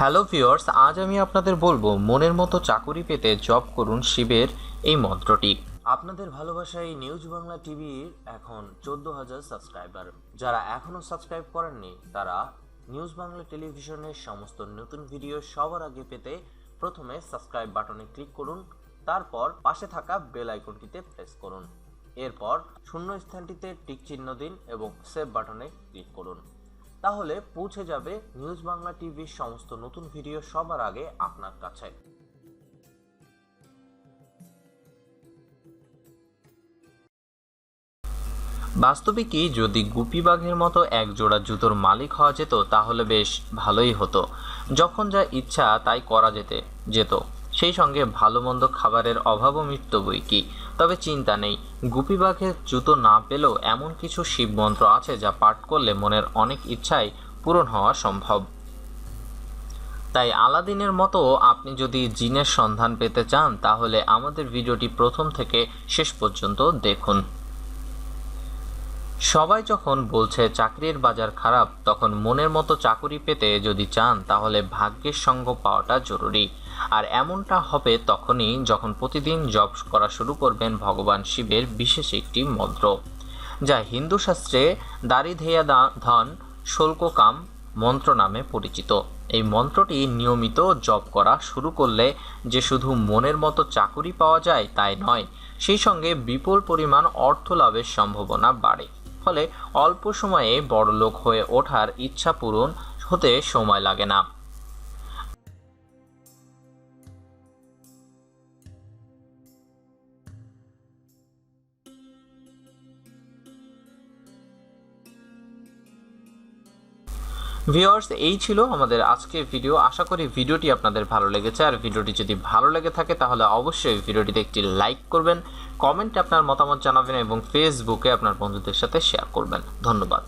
Hello viewers, আজ আমি আপনাদের বলব মনের মতো চাকুরি পেতে জব করুন শিবের এই মন্ত্রটি। আপনাদের ভালোবাসায় নিউজ বাংলা টিভির এখন চোদ্দ হাজার সাবস্ক্রাইবার। যারা এখনও সাবস্ক্রাইব করেননি, তারা নিউজ বাংলা টেলিভিশনের সমস্ত নতুন ভিডিও সবার আগে পেতে প্রথমে সাবস্ক্রাইব বাটনে ক্লিক করুন, তারপর পাশে থাকা বেল আইকনটিতে প্রেস করুন। এরপর শূন্য স্থানটিতে টিক চিহ্ন দিন এবং সেভ বাটনে ক্লিক করুন। তাহলে পৌঁছে যাবে নিউজ বাংলা টিভির সমস্ত নতুন ভিডিও সবার আগে আপনার কাছে। বাস্তবিকই যদি গুপি বাঘের মতো এক জোড়া জুতোর মালিক হওয়া যেত, তাহলে বেশ ভালোই হতো। যখন যা ইচ্ছা তাই করা যেতে যেত। সেই সঙ্গে ভালো মন্দ খাবারের অভাবও মিটত বই কি তবে চিন্তা নেই গুপি বাঘের জুতো না পেলেও এমন কিছু শিব মন্ত্র আছে যা পাঠ করলে মনের অনেক ইচ্ছাই পূরণ হওয়া সম্ভব। তাই আলাদিনের মতো আপনি যদি জিনের সন্ধান পেতে চান, তাহলে আমাদের ভিডিওটি প্রথম থেকে শেষ পর্যন্ত দেখুন। সবাই যখন বলছে চাকরির বাজার খারাপ, তখন মনের মতো চাকুরি পেতে যদি চান, তাহলে ভাগ্যের সঙ্গ পাওয়াটা জরুরি। আর এমনটা হবে তখনই যখন প্রতিদিন জব করা শুরু করবেন ভগবান শিবের বিশেষ একটি মন্ত্র। যা হিন্দু শাস্ত্রে দারিধেয়া ধন শুল্ককাম মন্ত্র নামে পরিচিত। এই মন্ত্রটি নিয়মিত জপ করা শুরু করলে যে শুধু মনের মতো চাকুরি পাওয়া যায় তাই নয়, সেই সঙ্গে বিপুল পরিমাণ অর্থ লাভের সম্ভাবনা বাড়ে। ফলে অল্প সময়ে বড়লোক হয়ে ওঠার ইচ্ছা পূরণ হতে সময় লাগে না। ভিউয়ার্স এই ছিল আমাদের আজকের ভিডিও আশা করি ভিডিওটি আপনাদের ভালো লেগেছে। আর ভিডিওটি যদি ভালো লেগে থাকে, তাহলে অবশ্যই ভিডিওটিতে একটি লাইক করবেন কমেন্টে আপনার মতামত জানাবেন এবং ফেসবুকে আপনার বন্ধুদের সাথে শেয়ার করবেন। ধন্যবাদ।